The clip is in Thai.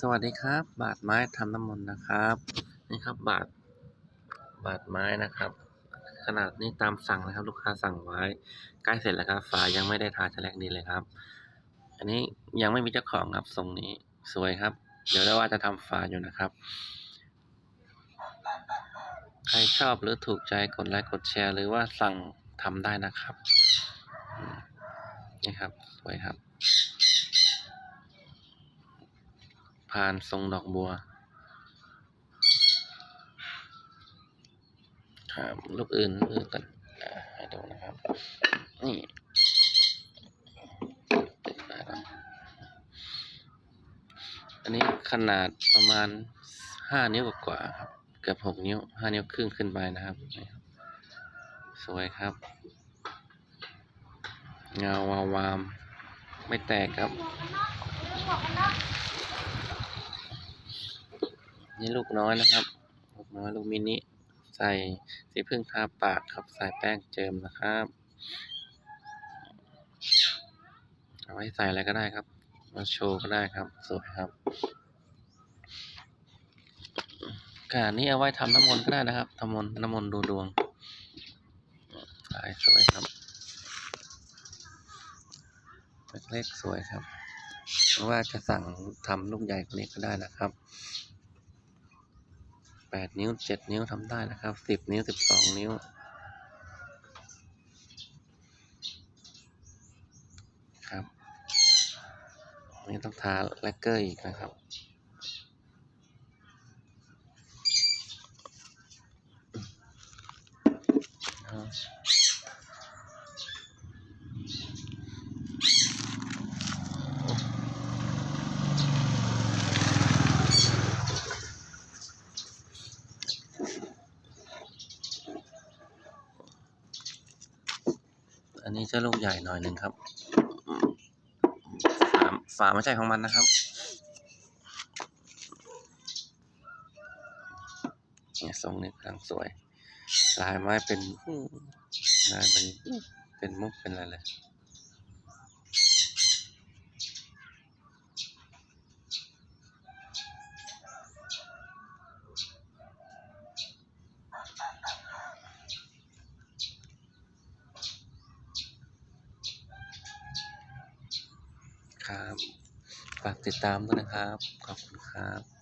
สวัสดีครับ บาดไม้ทำน้ำมนต์นะครับ นี่ครับบาดบาดไม้นะครับ ขนาดนี้ตามสั่งนะครับ ลูกค้าสั่งไว้ใกล้เสร็จแล้วครับฝายังไม่ได้ทาจะแรกดีเลยครับ อันนี้ยังไม่มีเจ้าของครับทรงนี้สวยครับ เดี๋ยวได้ว่าจะทำฝาอยู่นะครับ ใครชอบหรือถูกใจกดไลค์กดแชร์ หรือว่าสั่งทำได้นะครับนี่ครับสวยครับ พานทรงดอกบัว ครับลูกอื่นลูกอื่นกันให้ดูนะครับ นี่อันนี้ขนาดประมาณห้านิ้วกว่าครับเกือบหกนิ้วห้านิ้วครึ่งขึ้นไปนะครับนี่ครับสวยครับ เงาวาวาม ไม่แตกครับ นี่ลูกน้อยนะครับ ลูกน้อยลูกมินิ ใส่สีพึ่งทาปากครับ ใส่แป้งเจิมนะครับ เอาไว้ใส่อะไรก็ได้ครับ มาโชว์ก็ได้ครับ สวยครับกานี้เอาไว้ทำน้ำมนต์ก็ได้นะครับทำมนต์น้ำมนต์ดูดวงสายสวยครับเล็กๆสวยครับ หรือว่าจะสั่งทำลูกใหญ่กว่านี้ก็ได้นะครับ แปดนิ้วเจ็ดนิ้วทำได้นะครับสิบนิ้วสิบสองนิ้ว ครับนี่ต้องทาแลกเกอร์อีกนะครับ อันนี้จะลูกใหญ่หน่อยหนึ่งครับ ฝาฝาไม่ใช่ของมันนะครับ เนี่ยทรงนี้กำลังสวย ลายไม้เป็นลายเป็นเป็นมุกเป็นอะไรเลย ครับ ฝากติดตามด้วยนะครับ ขอบคุณครับ